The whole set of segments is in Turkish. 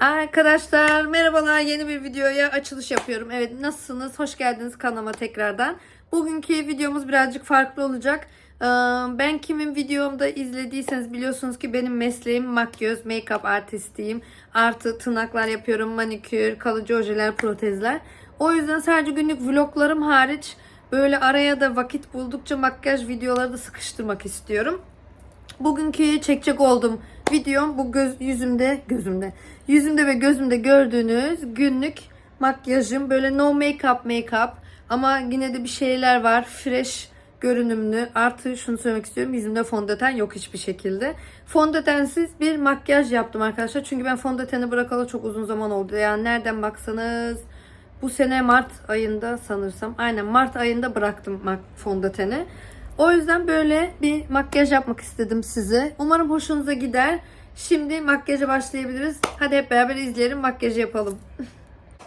Arkadaşlar merhabalar yeni bir videoya açılış yapıyorum. Evet nasılsınız? Hoş geldiniz kanalıma tekrardan. Bugünkü videomuz birazcık farklı olacak. Ee, Ben kimin videomda izlediyseniz biliyorsunuz ki benim mesleğim makyöz, make-up artistiyim. Artı tırnaklar yapıyorum, manikür, kalıcı ojeler, protezler. O yüzden sadece günlük vloglarım hariç böyle araya da vakit buldukça makyaj videoları da sıkıştırmak istiyorum. Bugünkü çekecek olduğum videom bu göz yüzümde gözümde yüzümde ve gözümde gördüğünüz günlük makyajım. Böyle no make up make up ama yine de bir şeyler var. Fresh görünümlü. Artı şunu söylemek istiyorum. Yüzümde fondöten yok hiçbir şekilde. Fondötensiz bir makyaj yaptım arkadaşlar. Çünkü ben fondöteni bırakalı çok uzun zaman oldu. Yani nereden baksanız bu sene Mart ayında sanırsam. Aynen Mart ayında bıraktım fondöteni. O yüzden böyle bir makyaj yapmak istedim size. Umarım hoşunuza gider. Şimdi makyaja başlayabiliriz. Hadi hep beraber izleyelim makyajı yapalım.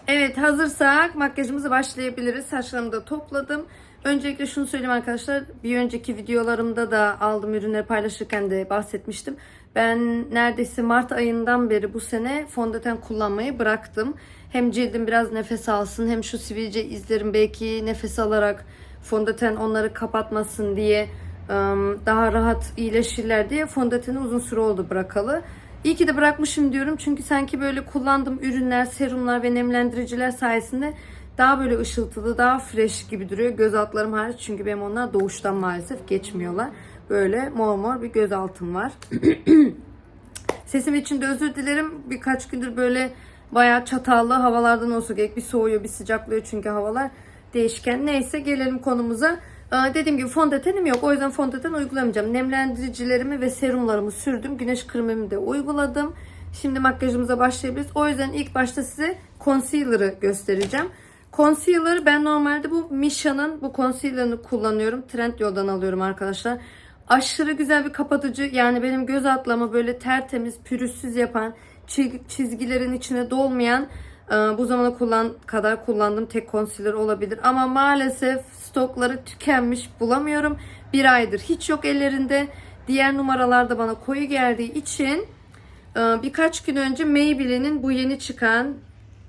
Evet hazırsak makyajımıza başlayabiliriz. Saçlarımı da topladım. Öncelikle şunu söyleyeyim arkadaşlar. Bir önceki videolarımda da aldığım ürünleri paylaşırken de bahsetmiştim. Ben neredeyse Mart ayından beri bu sene fondöten kullanmayı bıraktım. Hem cildim biraz nefes alsın hem şu sivilce izlerim belki nefes alarak fondöten onları kapatmasın diye ım, daha rahat iyileşirler diye fondöteni uzun süre oldu bırakalı. İyi ki de bırakmışım diyorum çünkü sanki böyle kullandığım ürünler, serumlar ve nemlendiriciler sayesinde daha böyle ışıltılı, daha fresh gibi duruyor. Göz altlarım hariç çünkü benim onlar doğuştan maalesef geçmiyorlar. Böyle mor mor bir göz altım var. Sesim için de özür dilerim. Birkaç gündür böyle bayağı çatallı havalardan olsa gerek. Bir soğuyor bir sıcaklıyor çünkü havalar değişken. Neyse gelelim konumuza. Ee, Dediğim gibi fondötenim yok. O yüzden fondöten uygulamayacağım. Nemlendiricilerimi ve serumlarımı sürdüm. Güneş kremimi de uyguladım. Şimdi makyajımıza başlayabiliriz. O yüzden ilk başta size concealer'ı göstereceğim. Concealer ben normalde bu Misha'nın bu concealer'ını kullanıyorum. Trendyol'dan alıyorum arkadaşlar. Aşırı güzel bir kapatıcı. Yani benim göz altlarımı böyle tertemiz, pürüzsüz yapan, çi- çizgilerin içine dolmayan bu zamana kullan kadar kullandığım tek concealer olabilir. Ama maalesef stokları tükenmiş bulamıyorum. Bir aydır hiç yok ellerinde. Diğer numaralarda bana koyu geldiği için e, birkaç gün önce Maybelline'in bu yeni çıkan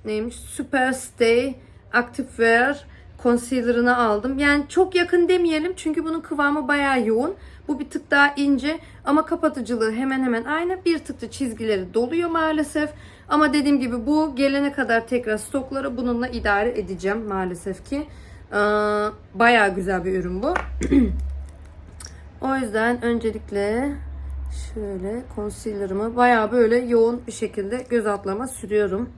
neymiş Super Stay Active Wear concealer'ını aldım. Yani çok yakın demeyelim çünkü bunun kıvamı bayağı yoğun. Bu bir tık daha ince ama kapatıcılığı hemen hemen aynı. Bir tık da çizgileri doluyor maalesef. Ama dediğim gibi bu gelene kadar tekrar stokları bununla idare edeceğim maalesef ki. Ee, bayağı güzel bir ürün bu. o yüzden öncelikle şöyle concealer'ımı bayağı böyle yoğun bir şekilde göz altlarıma sürüyorum.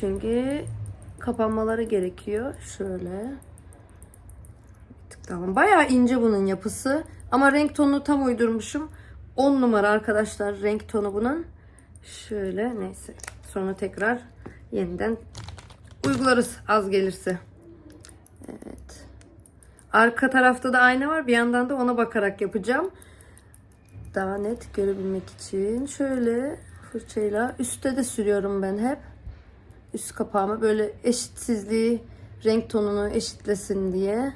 Çünkü kapanmaları gerekiyor. Şöyle. Tamam. Bayağı ince bunun yapısı. Ama renk tonunu tam uydurmuşum. 10 numara arkadaşlar renk tonu bunun. Şöyle neyse. Sonra tekrar yeniden uygularız az gelirse. Evet. Arka tarafta da ayna var. Bir yandan da ona bakarak yapacağım. Daha net görebilmek için şöyle fırçayla üstte de sürüyorum ben hep üst kapağıma böyle eşitsizliği renk tonunu eşitlesin diye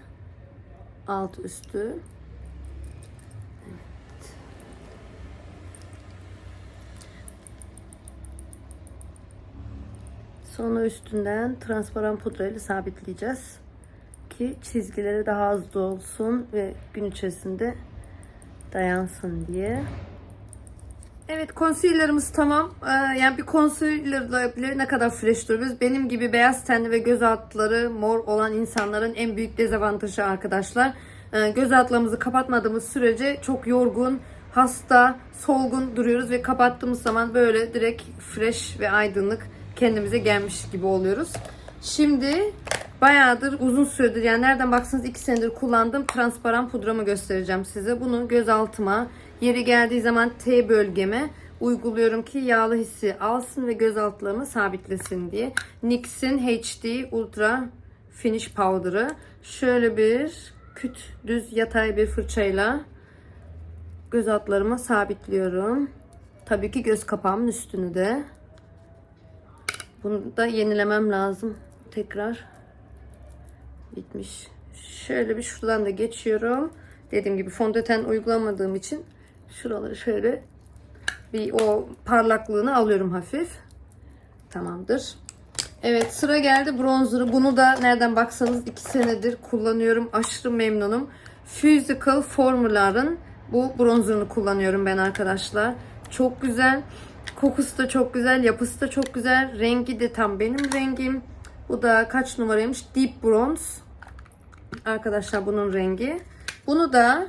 alt üstü Evet. sonra üstünden transparan pudrayla sabitleyeceğiz ki çizgileri daha az olsun ve gün içerisinde dayansın diye. Evet concealer'ımız tamam. Ee, yani bir concealer'la bile ne kadar fresh duruyoruz. Benim gibi beyaz tenli ve göz altları mor olan insanların en büyük dezavantajı arkadaşlar. Ee, göz altlarımızı kapatmadığımız sürece çok yorgun, hasta, solgun duruyoruz ve kapattığımız zaman böyle direkt fresh ve aydınlık kendimize gelmiş gibi oluyoruz. Şimdi bayağıdır uzun süredir yani nereden baksanız 2 senedir kullandığım transparan pudramı göstereceğim size. Bunu göz altıma yeri geldiği zaman T bölgeme uyguluyorum ki yağlı hissi alsın ve göz altlarımı sabitlesin diye. NYX'in HD Ultra Finish Powder'ı. Şöyle bir küt düz yatay bir fırçayla göz altlarıma sabitliyorum. Tabii ki göz kapağımın üstünü de. Bunu da yenilemem lazım. Tekrar bitmiş. Şöyle bir şuradan da geçiyorum. Dediğim gibi fondöten uygulamadığım için şuraları şöyle bir o parlaklığını alıyorum hafif. Tamamdır. Evet sıra geldi bronzer'ı. Bunu da nereden baksanız 2 senedir kullanıyorum. Aşırı memnunum. Physical Formular'ın bu bronzer'ını kullanıyorum ben arkadaşlar. Çok güzel. Kokusu da çok güzel. Yapısı da çok güzel. Rengi de tam benim rengim. Bu da kaç numaraymış? Deep Bronze. Arkadaşlar bunun rengi. Bunu da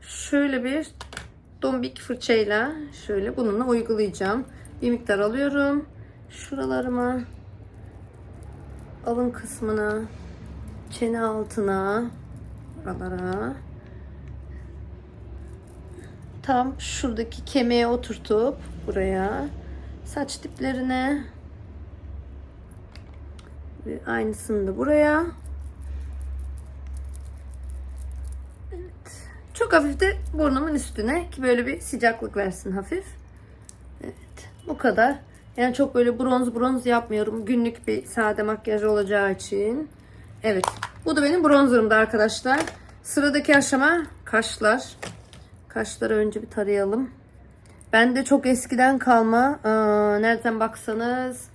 şöyle bir dombik fırçayla şöyle bununla uygulayacağım. Bir miktar alıyorum. Şuralarıma alın kısmına çene altına buralara tam şuradaki kemiğe oturtup buraya saç diplerine ve aynısını da buraya evet. Çok hafif de burnumun üstüne ki böyle bir sıcaklık versin hafif. Evet bu kadar. Yani çok böyle bronz bronz yapmıyorum. Günlük bir sade makyaj olacağı için. Evet bu da benim bronzerımdı arkadaşlar. Sıradaki aşama kaşlar. Kaşları önce bir tarayalım. Ben de çok eskiden kalma ee, nereden baksanız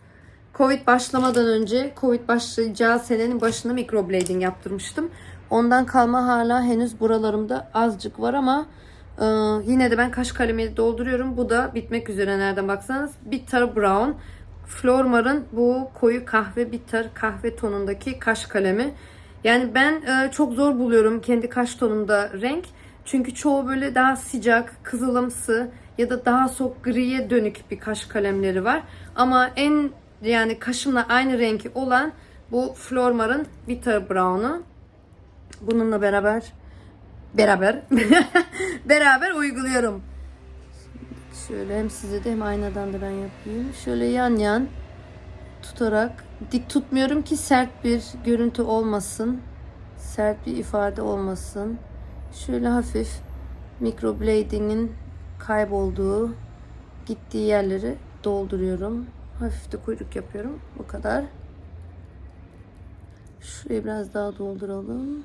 Covid başlamadan önce Covid başlayacağı senenin başında microblading yaptırmıştım. Ondan kalma hala henüz buralarımda azıcık var ama e, yine de ben kaş kalemi dolduruyorum. Bu da bitmek üzere nereden baksanız. Bitter Brown. Flormar'ın bu koyu kahve bitter kahve tonundaki kaş kalemi. Yani ben e, çok zor buluyorum kendi kaş tonumda renk. Çünkü çoğu böyle daha sıcak, kızılımsı ya da daha soğuk griye dönük bir kaş kalemleri var. Ama en yani kaşımla aynı renki olan bu Flormar'ın Bitter Brown'u. Bununla beraber beraber beraber uyguluyorum. Şöyle hem size de hem aynadan da ben yapayım. Şöyle yan yan tutarak dik tutmuyorum ki sert bir görüntü olmasın. Sert bir ifade olmasın. Şöyle hafif microblading'in kaybolduğu gittiği yerleri dolduruyorum. Hafif de kuyruk yapıyorum. Bu kadar. Şurayı biraz daha dolduralım.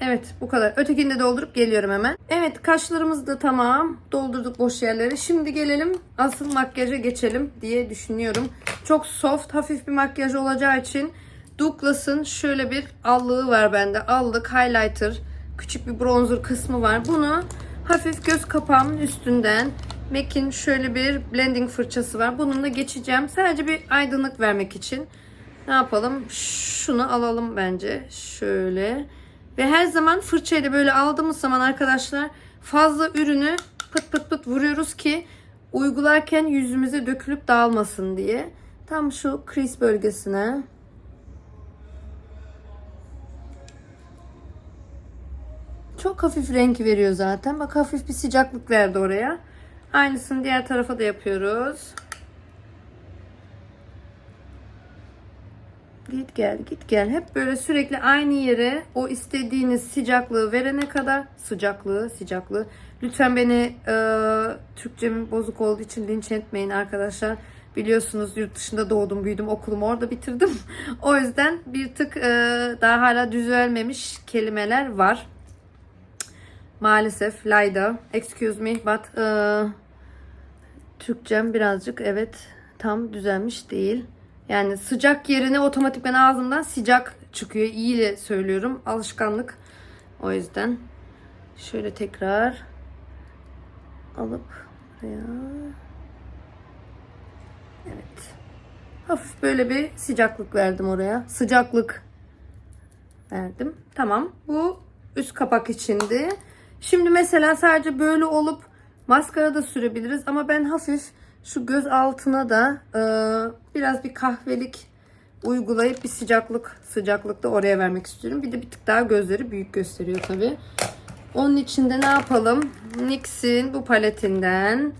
Evet bu kadar. Ötekini de doldurup geliyorum hemen. Evet kaşlarımız da tamam. Doldurduk boş yerleri. Şimdi gelelim asıl makyaja geçelim diye düşünüyorum. Çok soft hafif bir makyaj olacağı için Douglas'ın şöyle bir allığı var bende. Allık highlighter küçük bir bronzer kısmı var. Bunu hafif göz kapağımın üstünden MAC'in şöyle bir blending fırçası var. Bununla geçeceğim. Sadece bir aydınlık vermek için. Ne yapalım? Şunu alalım bence. Şöyle. Ve her zaman fırçayla böyle aldığımız zaman arkadaşlar fazla ürünü pıt pıt pıt vuruyoruz ki uygularken yüzümüze dökülüp dağılmasın diye. Tam şu crease bölgesine çok hafif renk veriyor zaten. Bak hafif bir sıcaklık verdi oraya. Aynısını diğer tarafa da yapıyoruz. Git gel git gel. Hep böyle sürekli aynı yere o istediğiniz sıcaklığı verene kadar sıcaklığı sıcaklığı. Lütfen beni e, Türkçemin bozuk olduğu için linç etmeyin arkadaşlar. Biliyorsunuz yurt dışında doğdum büyüdüm okulumu orada bitirdim. o yüzden bir tık e, daha hala düzelmemiş kelimeler var. Maalesef Layda. Excuse me but e, Türkçem birazcık evet tam düzelmiş değil. Yani sıcak yerine otomatikman ağzımdan sıcak çıkıyor. İyi de söylüyorum. Alışkanlık. O yüzden şöyle tekrar alıp buraya Evet. Hafif böyle bir sıcaklık verdim oraya. Sıcaklık verdim. Tamam. Bu üst kapak içindi. Şimdi mesela sadece böyle olup maskara da sürebiliriz ama ben hafif şu göz altına da e, biraz bir kahvelik uygulayıp bir sıcaklık sıcaklık da oraya vermek istiyorum. Bir de bir tık daha gözleri büyük gösteriyor tabi. Onun için de ne yapalım? NYX'in bu paletinden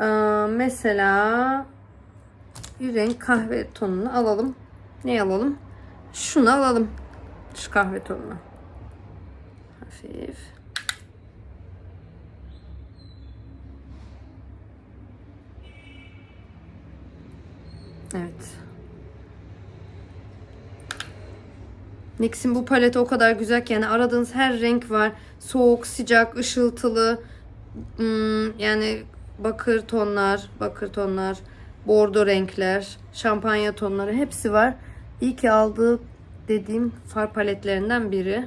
e, mesela bir renk kahve tonunu alalım. Ne alalım? Şunu alalım. Şu kahve tonunu. Hafif. Evet. NYX'in bu paleti o kadar güzel ki yani aradığınız her renk var. Soğuk, sıcak, ışıltılı. Hmm, yani bakır tonlar, bakır tonlar, bordo renkler, şampanya tonları hepsi var. İyi ki aldığı dediğim far paletlerinden biri.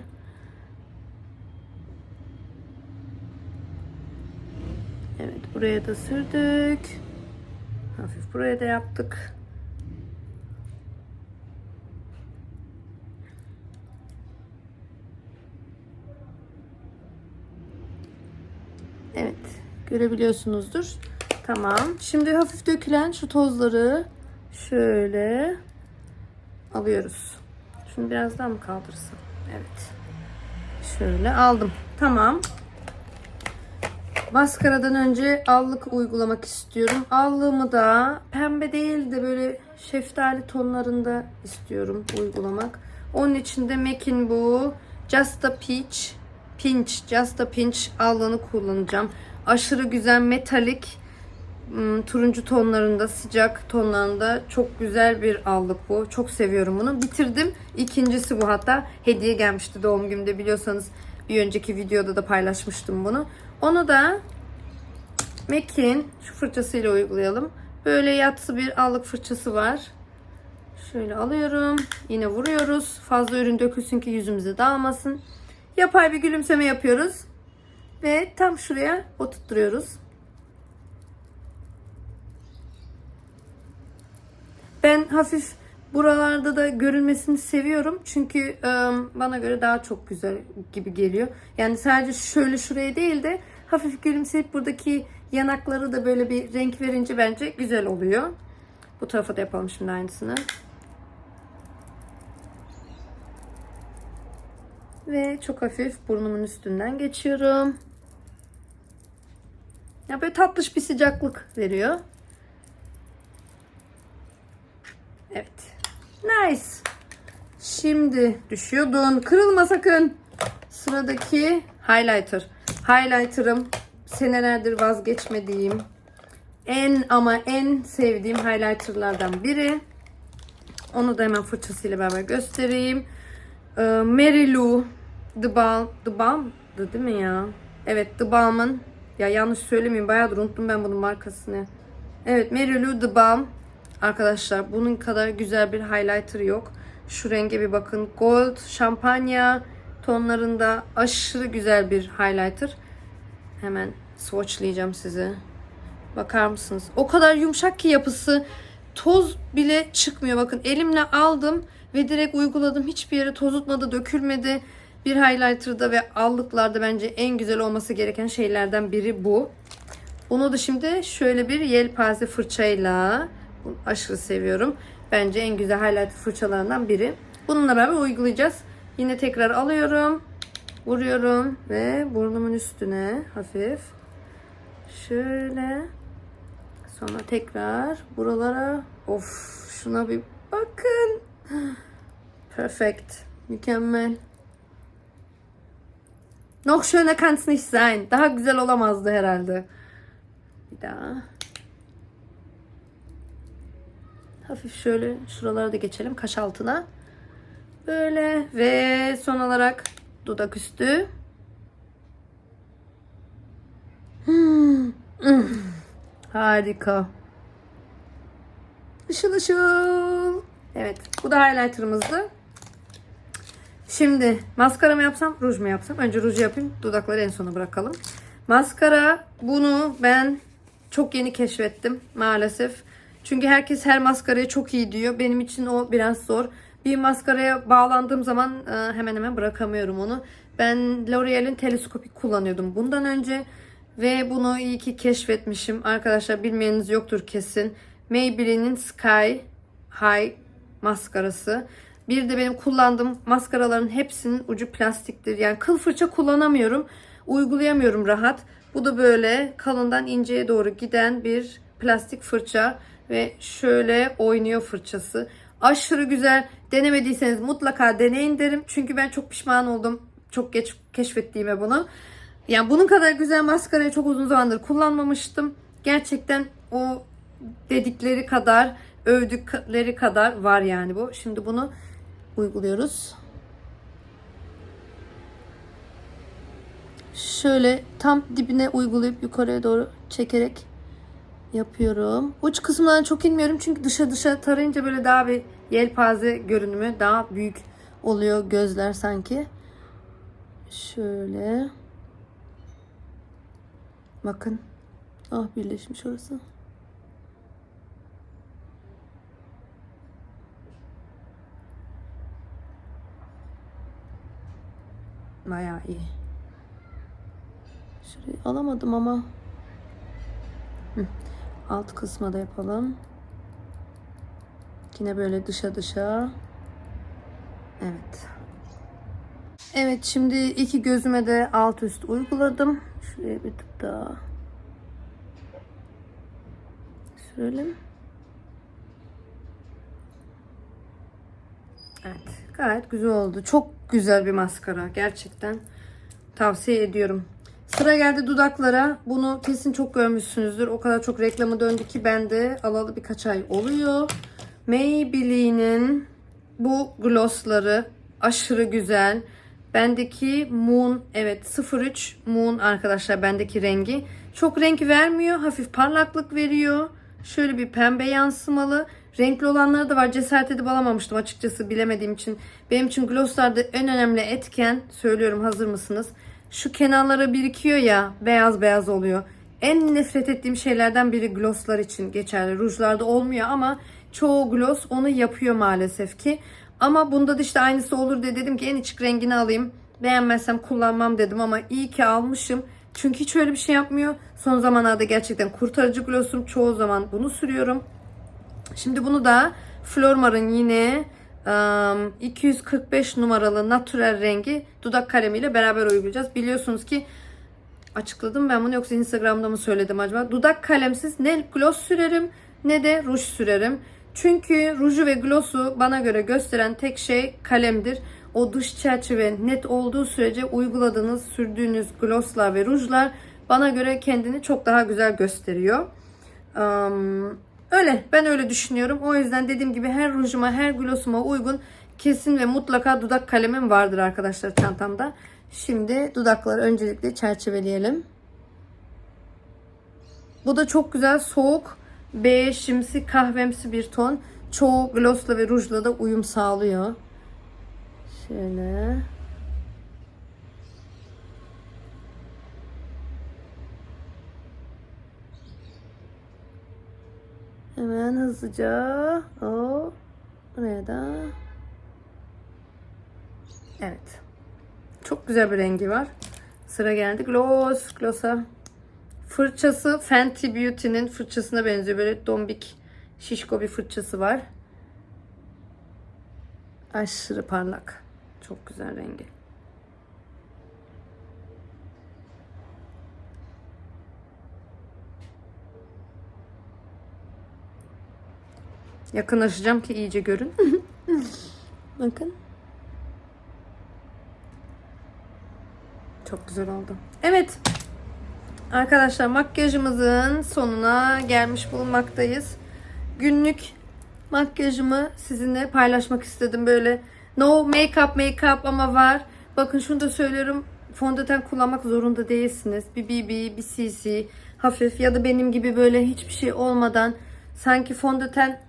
Evet buraya da sürdük. Hafif buraya da yaptık. Evet görebiliyorsunuzdur. Tamam. Şimdi hafif dökülen şu tozları şöyle alıyoruz. Şunu biraz daha mı kaldırsın? Evet. Şöyle aldım. Tamam. Maskaradan önce allık uygulamak istiyorum. Allığımı da pembe değil de böyle şeftali tonlarında istiyorum uygulamak. Onun için de MAC'in bu Just a Peach Pinch, Just a Pinch allığını kullanacağım. Aşırı güzel metalik ım, turuncu tonlarında, sıcak tonlarında çok güzel bir allık bu. Çok seviyorum bunu. Bitirdim. İkincisi bu hatta. Hediye gelmişti doğum günümde biliyorsanız bir önceki videoda da paylaşmıştım bunu. Onu da MAC'in şu fırçasıyla uygulayalım. Böyle yatsı bir allık fırçası var. Şöyle alıyorum. Yine vuruyoruz. Fazla ürün dökülsün ki yüzümüze dağılmasın. Yapay bir gülümseme yapıyoruz. Ve tam şuraya oturtturuyoruz. Ben hafif buralarda da görünmesini seviyorum. Çünkü e, bana göre daha çok güzel gibi geliyor. Yani sadece şöyle şuraya değil de hafif gülümseyip buradaki yanakları da böyle bir renk verince bence güzel oluyor. Bu tarafa da yapalım şimdi aynısını. Ve çok hafif burnumun üstünden geçiyorum. Ya böyle tatlış bir sıcaklık veriyor. Evet. Nice. Şimdi düşüyordun. Kırılma sakın. Sıradaki highlighter. Highlighter'ım senelerdir vazgeçmediğim en ama en sevdiğim highlighterlardan biri. Onu da hemen fırçasıyla beraber göstereyim. Ee, Mary Lou The Balm, The Balm'dı değil mi ya? Evet The Balm'ın ya yanlış söylemeyeyim bayağıdır unuttum ben bunun markasını. Evet Mary Lou The Balm arkadaşlar bunun kadar güzel bir highlighter yok. Şu renge bir bakın. Gold, şampanya tonlarında aşırı güzel bir highlighter. Hemen swatchlayacağım size. Bakar mısınız? O kadar yumuşak ki yapısı toz bile çıkmıyor. Bakın elimle aldım ve direkt uyguladım. Hiçbir yere tozutmadı, dökülmedi. Bir highlighter'da ve allıklarda bence en güzel olması gereken şeylerden biri bu. Bunu da şimdi şöyle bir yelpaze fırçayla bunu aşırı seviyorum. Bence en güzel highlighter fırçalarından biri. Bununla beraber uygulayacağız. Yine tekrar alıyorum. Vuruyorum ve burnumun üstüne hafif şöyle sonra tekrar buralara of şuna bir bakın. Perfect. Mükemmel. Noch schöner kann's nicht sein. Daha güzel olamazdı herhalde. Bir daha. Hafif şöyle şuralara da geçelim kaş altına. Böyle ve son olarak dudak üstü. Hmm. Harika. Işıl ışıl. Evet bu da highlighter'ımızdı. Şimdi maskara mı yapsam, ruj mu yapsam? Önce ruju yapayım, dudakları en sona bırakalım. Maskara bunu ben çok yeni keşfettim maalesef. Çünkü herkes her maskaraya çok iyi diyor. Benim için o biraz zor. Bir maskaraya bağlandığım zaman e, hemen hemen bırakamıyorum onu. Ben L'Oreal'in teleskopik kullanıyordum bundan önce. Ve bunu iyi ki keşfetmişim. Arkadaşlar bilmeyeniniz yoktur kesin. Maybelline'in Sky High maskarası. Bir de benim kullandığım maskaraların hepsinin ucu plastiktir. Yani kıl fırça kullanamıyorum. Uygulayamıyorum rahat. Bu da böyle kalından inceye doğru giden bir plastik fırça. Ve şöyle oynuyor fırçası. Aşırı güzel. Denemediyseniz mutlaka deneyin derim. Çünkü ben çok pişman oldum. Çok geç keşfettiğime bunu. Yani bunun kadar güzel maskarayı çok uzun zamandır kullanmamıştım. Gerçekten o dedikleri kadar övdükleri kadar var yani bu. Şimdi bunu uyguluyoruz. Şöyle tam dibine uygulayıp yukarıya doğru çekerek yapıyorum. Uç kısımdan çok inmiyorum çünkü dışa dışa tarayınca böyle daha bir yelpaze görünümü daha büyük oluyor gözler sanki. Şöyle. Bakın. Ah birleşmiş orası. Bayağı iyi. Şurayı alamadım ama. Hı. Alt kısma da yapalım. Yine böyle dışa dışa. Evet. Evet şimdi iki gözüme de alt üst uyguladım. Şuraya bir tık daha. Sürelim. Evet gayet güzel oldu. Çok güzel bir maskara gerçekten. Tavsiye ediyorum. Sıra geldi dudaklara. Bunu kesin çok görmüşsünüzdür. O kadar çok reklamı döndü ki ben de alalı birkaç ay oluyor. Maybelline'in bu glossları aşırı güzel. Bendeki Moon evet 03 Moon arkadaşlar bendeki rengi. Çok renk vermiyor. Hafif parlaklık veriyor. Şöyle bir pembe yansımalı. Renkli olanları da var. Cesaret edip alamamıştım açıkçası bilemediğim için. Benim için glosslarda en önemli etken söylüyorum hazır mısınız? Şu kenarlara birikiyor ya beyaz beyaz oluyor. En nefret ettiğim şeylerden biri glosslar için geçerli. Rujlarda olmuyor ama çoğu gloss onu yapıyor maalesef ki. Ama bunda da işte aynısı olur diye dedim ki en açık rengini alayım. Beğenmezsem kullanmam dedim ama iyi ki almışım. Çünkü hiç öyle bir şey yapmıyor. Son zamanlarda gerçekten kurtarıcı glossum. Çoğu zaman bunu sürüyorum. Şimdi bunu da Flormar'ın yine ım, 245 numaralı natural rengi dudak kalemiyle beraber uygulayacağız. Biliyorsunuz ki açıkladım ben bunu yoksa Instagram'da mı söyledim acaba? Dudak kalemsiz ne gloss sürerim ne de ruj sürerim. Çünkü ruju ve glossu bana göre gösteren tek şey kalemdir. O dış çerçeve net olduğu sürece uyguladığınız, sürdüğünüz glosslar ve rujlar bana göre kendini çok daha güzel gösteriyor. Öyle, ben öyle düşünüyorum. O yüzden dediğim gibi her rujuma, her glossuma uygun kesin ve mutlaka dudak kalemim vardır arkadaşlar çantamda. Şimdi dudakları öncelikle çerçeveleyelim. Bu da çok güzel soğuk bejimsi kahvemsi bir ton. Çoğu glossla ve rujla da uyum sağlıyor. Şöyle. Hemen hızlıca o buraya da Evet. Çok güzel bir rengi var. Sıra geldi gloss, gloss'a. Fırçası Fenty Beauty'nin fırçasına benziyor. Böyle dombik, şişko bir fırçası var. Aşırı parlak. Çok güzel rengi. Yakınlaşacağım ki iyice görün. Bakın. Çok güzel oldu. Evet. Arkadaşlar makyajımızın sonuna gelmiş bulunmaktayız. Günlük makyajımı sizinle paylaşmak istedim. Böyle no make-up make-up ama var. Bakın şunu da söylüyorum. Fondöten kullanmak zorunda değilsiniz. Bir BB, bir CC hafif ya da benim gibi böyle hiçbir şey olmadan sanki fondöten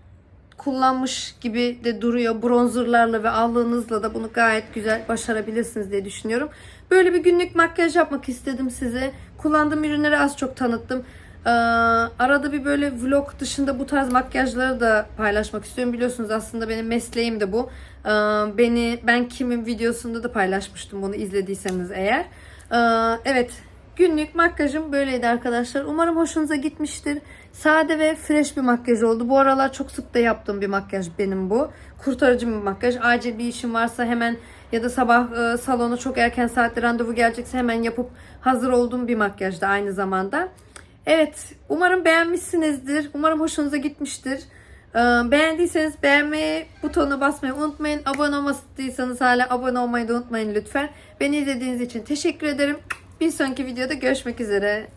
kullanmış gibi de duruyor. Bronzerlarla ve allığınızla da bunu gayet güzel başarabilirsiniz diye düşünüyorum. Böyle bir günlük makyaj yapmak istedim size. Kullandığım ürünleri az çok tanıttım. Ee, arada bir böyle vlog dışında bu tarz makyajları da paylaşmak istiyorum. Biliyorsunuz aslında benim mesleğim de bu. Ee, beni ben kimin videosunda da paylaşmıştım bunu izlediyseniz eğer. Ee, evet Günlük makyajım böyleydi arkadaşlar. Umarım hoşunuza gitmiştir. Sade ve fresh bir makyaj oldu. Bu aralar çok sık da yaptığım bir makyaj benim bu. Kurtarıcı bir makyaj. Acil bir işim varsa hemen ya da sabah e, salona çok erken saatte randevu gelecekse hemen yapıp hazır olduğum bir makyajdı aynı zamanda. Evet umarım beğenmişsinizdir. Umarım hoşunuza gitmiştir. Ee, Beğendiyseniz beğenmeyi, butonuna basmayı unutmayın. Abone olmadıysanız hala abone olmayı da unutmayın lütfen. Beni izlediğiniz için teşekkür ederim. Bir sonraki videoda görüşmek üzere.